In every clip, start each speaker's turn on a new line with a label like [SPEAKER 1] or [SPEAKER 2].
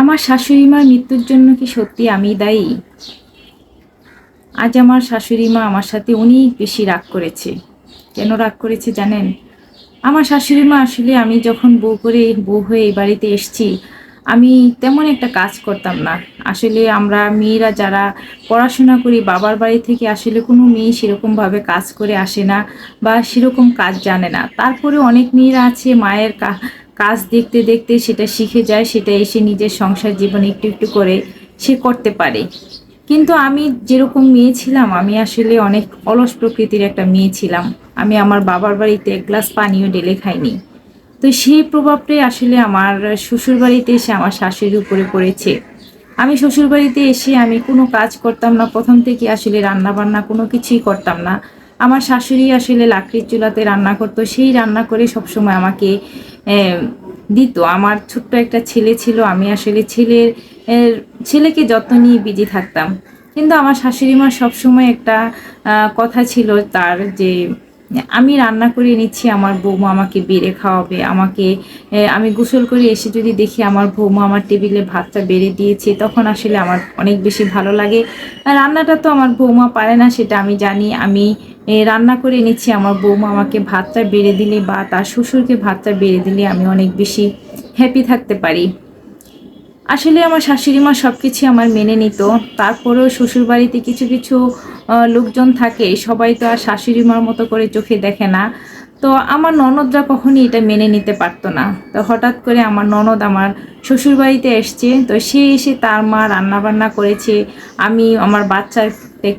[SPEAKER 1] আমার শাশুড়ি মার মৃত্যুর জন্য কি সত্যি আমি দায়ী? আজ আমার শাশুড়ি মা আমার সাথে অনেক বেশি রাগ করেছে। কেন রাগ করেছে জানেন? আমার শাশুড়ি মা আসলে আমি যখন বউ করে, বউ হয়ে এই বাড়িতে এসছি, আমি তেমন একটা কাজ করতাম না। আসলে আমরা মেয়েরা যারা পড়াশোনা করি, বাবার বাড়ি থেকে আসলে কোনো মেয়ে সেরকমভাবে কাজ করে আসে না বা সেরকম কাজ জানে না। তারপরে অনেক মেয়েরা আছে, মায়ের কাজ দেখতে দেখতে সেটা শিখে যায়, সেটা এসে নিজের সংসার জীবনে একটু একটু করে সে করতে পারে। কিন্তু আমি যেরকম মেয়ে ছিলাম, আমি আসলে অনেক অলস প্রকৃতির একটা মেয়ে ছিলাম। আমি আমার বাবার বাড়িতে এক গ্লাস পানিও ঢেলে খাইনি। তো সেই প্রভাবটাই আসলে আমার শ্বশুর বাড়িতে এসে আমার শাশুড়ির উপরে পড়েছে। আমি শ্বশুর বাড়িতে এসে আমি কোনো কাজ করতাম না, প্রথম থেকে আসলে রান্না বান্না কোনো কিছুই করতাম না। আমার শাশুড়ি আসলে লাকড়ির চুলাতে রান্না করতো, সেই রান্না করে সবসময় আমাকে দিত। আমার ছোট্ট একটা ছেলে ছিল, আমি আসলে ছেলের ছেলেকে যত্ন নিয়ে বিজি থাকতাম। কিন্তু আমার শাশুড়ি মার সবসময় একটা কথা ছিল তার যে, আমি রান্না করে নিচ্ছি আমার বৌমা আমাকে বেড়ে খাওয়াবে, আমাকে আমি গোসল করে এসে যদি দেখি আমার বৌমা আমার টেবিলে ভাতটা বেড়ে দিয়েছে, তখন আসলে আমার অনেক বেশি ভালো লাগে। রান্নাটা তো আমার বৌমা পারে না, সেটা আমি জানি। আমি রান্না করে নিচ্ছি আমার বৌমা আমাকে ভাতটা বেড়ে দিলে বা তার শ্বশুরকে ভাতটা বেড়ে দিলে আমি অনেক বেশি হ্যাপি থাকতে পারি। আসলে আমার শাশুড়ি মা সব কিছু আমার মেনে নিত। তারপরেও শ্বশুর বাড়িতে কিছু কিছু লোকজন থাকে, সবাই তো আর শাশুড়ি মার মতো করে চোখে দেখে না। তো আমার ননদরা কখনই এটা মেনে নিতে পারতো না। তো হঠাৎ করে আমার ননদ আমার শ্বশুর বাড়িতে এসছে। তো সে এসে তার মা রান্না বান্না করেছে। আমি আমার বাচ্চার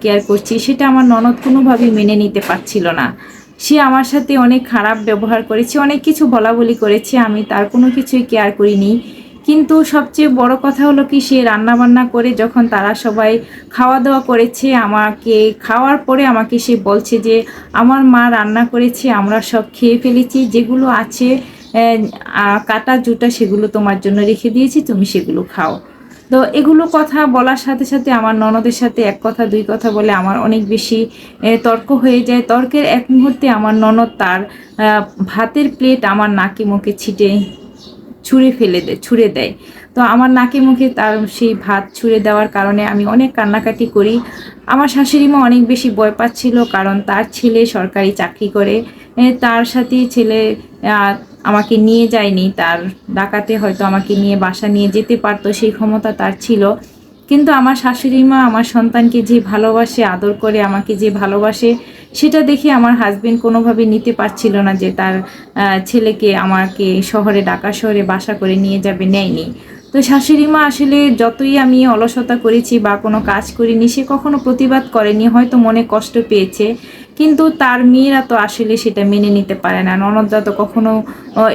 [SPEAKER 1] কেয়ার করছি, সেটা আমার ননদ কোনোভাবেই মেনে নিতে পারছিল না। সে আমার সাথে অনেক খারাপ ব্যবহার করেছে, অনেক কিছু বলা বলি করেছে, আমি তার কোনো কিছুই কেয়ার করিনি। কিন্তু সবচেয়ে বড় কথা হলো কি, সে রান্না বান্না করে যখন তারা সবাই খাওয়া দাওয়া করেছে, আমাকে খাওয়ার পরে আমাকে সে বলছে যে, আমার মা রান্না করেছে, আমরা সব খেয়ে ফেলেছি, যেগুলো আছে কাটা, জুটা, সেগুলো তোমার জন্য রেখে দিয়েছি, তুমি সেগুলো খাও। তো এগুলো কথা বলার সাথে সাথে আমার ননদের সাথে এক কথা, দুই কথা বলে আমার অনেক বেশি তর্ক হয়ে যায়। তর্কের এক মুহূর্তে আমার ননদ তার ভাতের প্লেট আমার নাকে মুখে ছিটে, ছুঁড়ে ফেলে দেয় ছুঁড়ে দেয়। তো আমার নাকে মুখে তার সেই ভাত ছুঁড়ে দেওয়ার কারণে আমি অনেক কান্নাকাটি করি। আমার শাশুড়ি মা অনেক বেশি ভয় পাচ্ছিল কারণ তার ছেলে সরকারি চাকরি করে তার সাথে ছেলে আমাকে নিয়ে যায়নি, তার ডাকাতে হয়তো আমাকে নিয়ে বাসা নিয়ে যেতে পারতো, সেই ক্ষমতা তার ছিল। কিন্তু আমার শাশুড়ি মা আমার সন্তানকে যে ভালোবাসে, আদর করে, আমাকে যে ভালোবাসে, সেটা দেখে আমার হাজবেন্ড কোনোভাবে নিতে পারছিল না যে তার ছেলেকে আমাকে শহরে ঢাকা শহরে বাসা করে নিয়ে যাবে, নেয়নি। তো শাশুড়ি মা আসলে যতই আমি অলসতা করেছি বা কোনো কাজ করিনি, সে কখনো প্রতিবাদ করেনি, হয়তো মনে কষ্ট পেয়েছে। কিন্তু তার মেয়েরা তো আসলে সেটা মেনে নিতে পারে না। ননদরা তো কখনো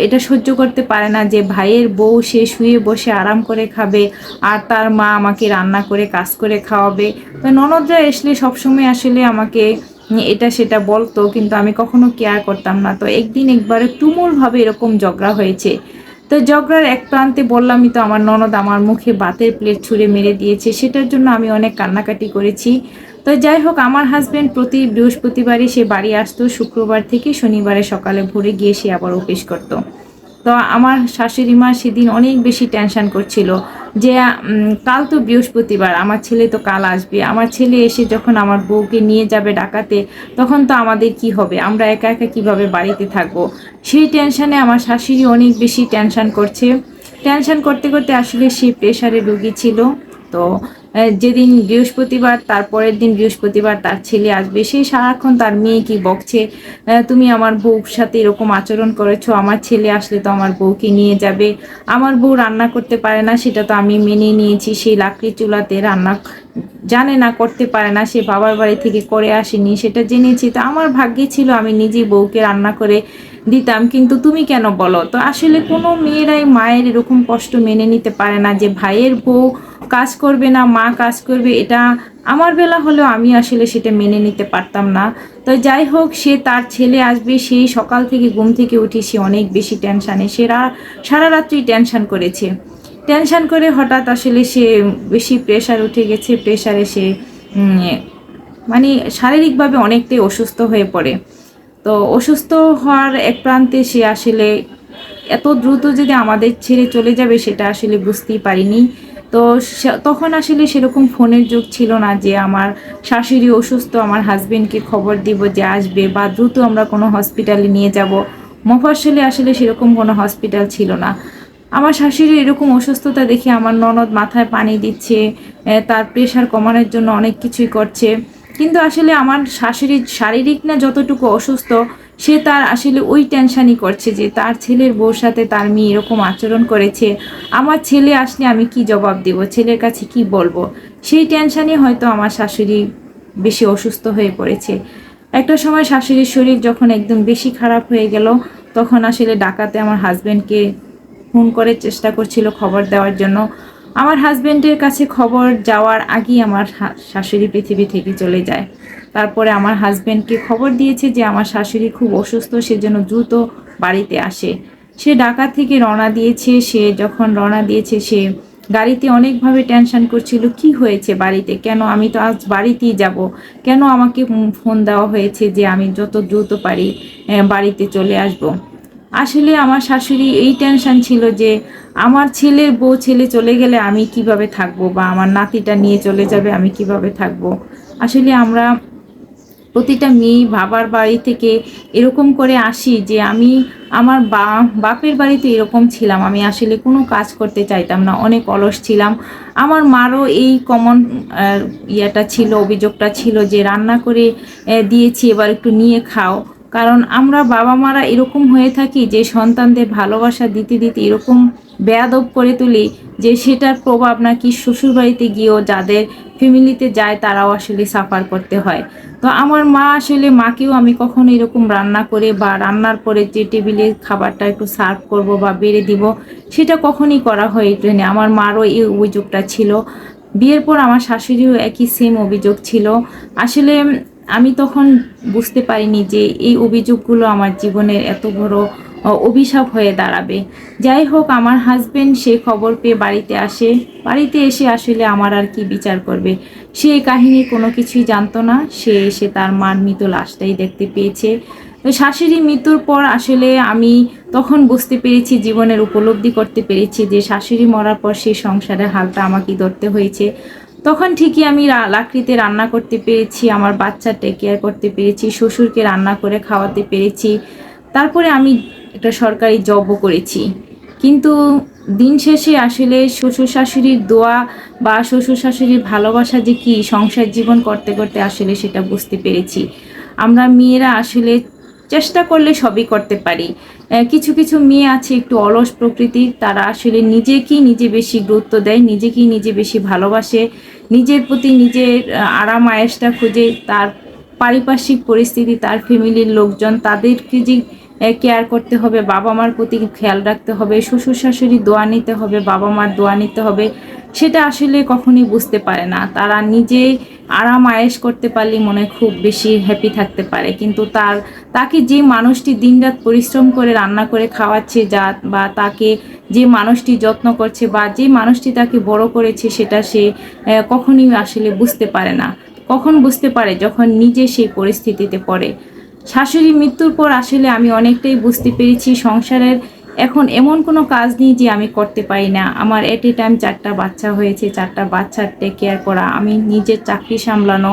[SPEAKER 1] এটা সহ্য করতে পারে না যে ভাইয়ের বউ সে শুয়ে বসে আরাম করে খাবে আর তার মা আমাকে রান্না করে, কাজ করে খাওয়াবে। তো ননদরা আসলে সবসময় আসলে আমাকে এটা সেটা বলতো, কিন্তু আমি কখনো কেয়ার করতাম না। তো একদিন একবারে তুমুলভাবে এরকম ঝগড়া হয়েছে। তো ঝগড়ার এক প্রান্তে বললামই তো, আমার ননদ আমার মুখে বাতের প্লেট ছুঁড়ে মেরে দিয়েছে, সেটার জন্য আমি অনেক কান্নাকাটি করেছি। তো যাই হোক, আমার হাজব্যান্ড প্রতি বৃহস্পতিবারই সে বাড়ি আসতো, শুক্রবার থেকে শনিবারে সকালে ভোরে গিয়ে সে আবার অফিস করতো। তো আমার শাশুড়ি মা সেদিন অনেক বেশি টেনশন করছিল যে কাল তো বৃহস্পতিবার, আমার ছেলে তো কাল আসবে। আমার ছেলে এসে যখন আমার বউকে নিয়ে যাবে ডাকাতে, তখন তো আমাদের কি হবে? আমরা একা একা কীভাবে বাড়িতে থাকব? সেই টেনশানে আমার শাশুড়ি অনেক বেশি টেনশান করছে। টেনশান করতে করতে আসলে সে প্রেশারে রুগী ছিল। তো যেদিন বৃহস্পতিবার তারপরের দিন বৃহস্পতিবার তার ছেলে আসবে, সেই সারাক্ষণ তার মেয়ে কি বকছে? তুমি আমার বউর সাথে এরকম আচরণ করেছ, আমার ছেলে আসলে তো আমার বউকে নিয়ে যাবে। আমার বউ রান্না করতে পারে না, সেটা তো আমি মেনে নিয়েছি, সেই লাকড়ি চুলাতে রান্না জানে না, করতে পারে না, সে বাবার বাড়ি থেকে করে আসেনি, সেটা জেনেছি। তো আমার ভাগ্যে ছিল আমি নিজেই বউকে রান্না করে দিতাম, কিন্তু তুমি কেন বলো? তো আসলে কোনো মেয়েরাই মায়ের এরকম কষ্ট মেনে নিতে পারে না যে ভাইয়ের বউ কাজ করবে না, মা কাজ করবে, এটা আমার বেলা হলেও আমি আসলে সেটা মেনে নিতে পারতাম না। তো যাই হোক, সে তার ছেলে আসবে সেই সকাল থেকে ঘুম থেকে উঠে সে অনেক বেশি টেনশানে সে সারা রাত্রি টেনশান করেছে। টেনশান করে হঠাৎ আসলে সে বেশি প্রেশার উঠে গেছে প্রেশারে সে মানে শারীরিকভাবে অনেকটাই অসুস্থ হয়ে পড়ে। তো অসুস্থ হওয়ার এক প্রান্তে সে আসলে এত দ্রুত যদি আমাদের ছেড়ে চলে যাবে, সেটা আসলে বুঝতেই পারিনি। তো তখন আসলে সেরকম ফোনের যুগ ছিল না যে আমার শাশুড়ি অসুস্থ, আমার হাজবেন্ডকে খবর দিব যে আসবে বা দ্রুত আমরা কোনো হসপিটালে নিয়ে যাব। মফস্বলে আসলে সেরকম কোনো হসপিটাল ছিল না। আমার শাশুড়ি এরকম অসুস্থতা দেখে আমার ননদ মাথায় পানি দিচ্ছে তার প্রেশার কমানোর জন্য অনেক কিছুই করছে। কিন্তু আসলে আমার শাশুড়ির শারীরিক না যতটুকু অসুস্থ, সে তার আসলে ওই টেনশানই করছে যে তার ছেলের বউর সাথে তার মেয়ে এরকম আচরণ করেছে, আমার ছেলে আসলে আমি কি জবাব দেব, ছেলের কাছে কি বলব? সেই টেনশনই হয়তো আমার শাশুড়ি বেশি অসুস্থ হয়ে পড়েছে। একটা সময় শাশুড়ির শরীর যখন একদম বেশি খারাপ হয়ে গেল, তখন আসলে ডাকাতে আমার হাজব্যান্ডকে ফোন করে চেষ্টা করছিল খবর দেওয়ার জন্য। আমার হাজব্যান্ডের কাছে খবর যাওয়ার আগেই আমার শাশুড়ি পৃথিবী থেকে চলে যায়। তারপরে আমার হাজব্যান্ডকে খবর দিয়েছে যে আমার শাশুড়ি খুব অসুস্থ, সেজন্য দ্রুত বাড়িতে আসে। সে ঢাকা থেকে রওনা দিয়েছে, সে যখন রওনা দিয়েছে, সে গাড়িতে অনেকভাবে টেনশন করছিল, কি হয়েছে বাড়িতে? কেন আমি তো আজ বাড়িতেই যাব? কেন আমাকে ফোন দেওয়া হয়েছে যে আমি যত দ্রুত পারি বাড়িতে চলে আসব? আসলে আমার শাশুড়ি এই টেনশন ছিল যে আমার ছেলের বউ ছেলে চলে গেলে আমি কীভাবে থাকব বা আমার নাতিটা নিয়ে চলে যাবে, আমি কীভাবে থাকব? আসলে আমরা প্রতিটা মেয়ে বাবার বাড়ি থেকে এরকম করে আসি যে আমি আমার বা, বাপের বাড়িতে এরকম ছিলাম, আমি আসলে কোনো কাজ করতে চাইতাম না, অনেক অলস ছিলাম। আমার মারও এই কমন ইয়েটা ছিল, অভিযোগটা ছিল যে রান্না করে দিয়েছি, এবার একটু নিয়ে খাও। কারণ আমরা বাবা মারা এরকম হয়ে থাকি যে সন্তানদের ভালোবাসা দিতে দিতে এরকম বেয়াদব করে তুলি যে সেটার প্রভাব নাকি শ্বশুরবাড়িতে গিয়েও যাদের ফ্যামিলিতে যায় তারাও আসলে সাফার করতে হয়। তো আমার মা আসলে মাকেও আমি কখনো এরকম রান্না করে বা রান্নার পরে যে টেবিলে খাবারটা একটু সার্ভ করব বা বেড়ে দিব, সেটা কখনই করা হয়ে ওঠেনি আমার মারও এই অভিযোগটা ছিল। বিয়ের পর আমার শাশুড়িও একই সেম অভিযোগ ছিল। আসলে আমি তখন বুঝতে পারিনি যে এই অভিযোগগুলো আমার জীবনের এত বড় অভিশাপ হয়ে দাঁড়াবে। যাই হোক, আমার হাজব্যান্ড সে খবর পেয়ে বাড়িতে আসে। বাড়িতে এসে আসলে আমার আর কি বিচার করবে? সে কাহিনী কোনো কিছুই জানতো না। সে এসে তার মার মৃত লাশটাই দেখতে পেয়েছে। শাশুড়ি মৃত্যুর পর আসলে আমি তখন বুঝতে পেরেছি, জীবনের উপলব্ধি করতে পেরেছি যে শাশুড়ি মরার পর সেই সংসারের হালটা আমাকে ধরতে হয়েছে। তখন ঠিকই আমি লাকড়িতে রান্না করতে পেরেছি, আমার বাচ্চা টেক কেয়ার করতে পেরেছি, শ্বশুরকে রান্না করে খাওয়াতে পেরেছি। তারপরে আমি একটা সরকারি জবও করেছি। কিন্তু দিন শেষে আসলে শ্বশুর শাশুড়ির দোয়া বা শ্বশুর শাশুড়ির ভালোবাসা যে কি সংসার জীবন করতে করতে আসলে সেটা বুঝতে পেরেছি। আমরা মেয়েরা আসলে চেষ্টা করলে সবই করতে পারি। কিছু কিছু মেয়ে আছে একটু অলস প্রকৃতির, তারা আসলে নিজেকেই নিজে বেশি গুরুত্ব দেয়, নিজেকেই নিজে বেশি ভালোবাসে, নিজের প্রতি নিজের আরাম আয়েসটা খুঁজে, তার পারিপার্শ্বিক পরিস্থিতি, তার ফ্যামিলির লোকজন, তাদেরকে যে কেয়ার করতে হবে, বাবা মার প্রতি খেয়াল রাখতে হবে, শ্বশুর শাশুড়ি দোয়া নিতে হবে, বাবা মার দোয়া নিতে হবে, সেটা আসলে কখনই বুঝতে পারে না। তারা নিজেই আরাম আয়েস করতে পারলে মনে খুব বেশি হ্যাপি থাকতে পারে। কিন্তু তার, তাকে যে মানুষটি দিনরাত পরিশ্রম করে রান্না করে খাওয়াচ্ছে যা, বা তাকে যে মানুষটি যত্ন করছে বা যে মানুষটি তাকে বড় করেছে সেটা সে কখনই আসলে বুঝতে পারে না। কখন বুঝতে পারে? যখন নিজে সেই পরিস্থিতিতে পড়ে। শাশুড়ি মৃত্যুর পর আসলে আমি অনেকটাই বুঝতে পেরেছি সংসারের এখন এমন কোনো কাজ নেই যে আমি করতে পারি না। আমার এট এ টাইম চারটা বাচ্চা হয়েছে, চারটা বাচ্চার টেক কেয়ার করা, আমি নিজের চাকরি সামলানো,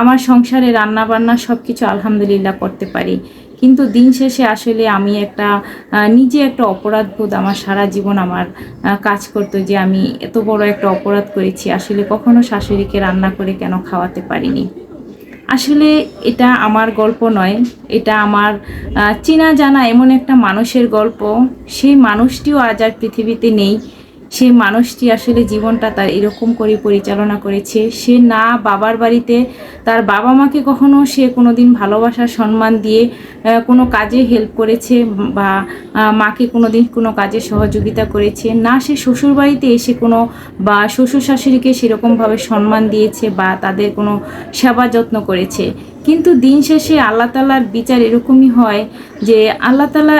[SPEAKER 1] আমার সংসারে রান্না বান্না সব কিছু আলহামদুলিল্লাহ করতে পারি। কিন্তু দিন শেষে আসলে আমি একটা নিজে একটা অপরাধ বোধ আমার সারা জীবন আমার কাজ করতো যে আমি এত বড় একটা অপরাধ করেছি, আসলে কখনো শাশুড়িকে রান্না করে কেন খাওয়াতে পারিনি। আসলে এটা আমার গল্প নয়। এটা আমার চেনা জানা এমন একটা মানুষের গল্প। সেই মানুষটিও আজ আর পৃথিবীতে নেই। সেই মানুষটি আসলে জীবনটা তার এরকম করে পরিচালনা করেছে। সে না বাবার বাড়িতে, তার বাবা মাকে কখনো সে কোনো দিন ভালোবাসা সম্মান দিয়ে কোনো কাজে হেল্প করেছে বা মাকে কোনোদিন কোনো কাজে সহযোগিতা করেছে। না সে শ্বশুর বাড়িতে এসে কোনো বা শ্বশুর শাশুড়িকে সেরকমভাবে সম্মান দিয়েছে বা তাদের কোনো সেবা যত্ন করেছে। কিন্তু দিন শেষে আল্লাহ তালার বিচার এরকমই হয় যে আল্লাহ তালা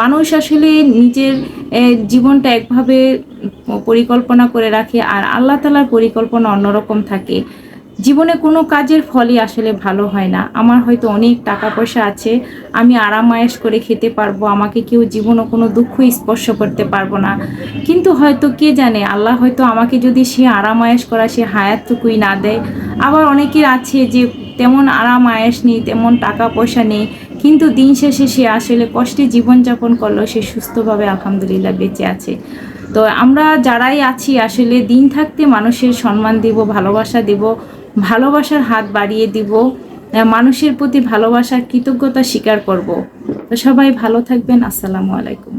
[SPEAKER 1] মানুষ আসলে নিজের জীবনটা একভাবে পরিকল্পনা করে রাখে আর আল্লাহ তালার পরিকল্পনা অন্যরকম থাকে। জীবনে কোনো কাজের ফলই আসলে ভালো হয় না। আমার হয়তো অনেক টাকা পয়সা আছে, আমি আরামায়েশ করে খেতে পারব, আমাকে কেউ জীবনও কোনো দুঃখ স্পর্শ করতে পারব না। কিন্তু হয়তো কে জানে, আল্লাহ হয়তো আমাকে যদি সে আরামায়েশ করা, সে হায়াতটুকুই না দেয়। আবার অনেকের আছে যে তেমন আরাম, আয়েস নেই, তেমন টাকা পয়সা নেই। কিন্তু দিন শেষে সে আসলে কষ্টে জীবনযাপন করল, সে সুস্থভাবে আলহামদুলিল্লাহ বেঁচে আছে। তো আমরা যারাই আছি, আসলে দিন থাকতে মানুষের সম্মান দিব, ভালোবাসা দিব, ভালোবাসার হাত বাড়িয়ে দিব মানুষের প্রতি ভালোবাসার কৃতজ্ঞতা স্বীকার করব। তো সবাই ভালো থাকবেন, আসসালামু আলাইকুম।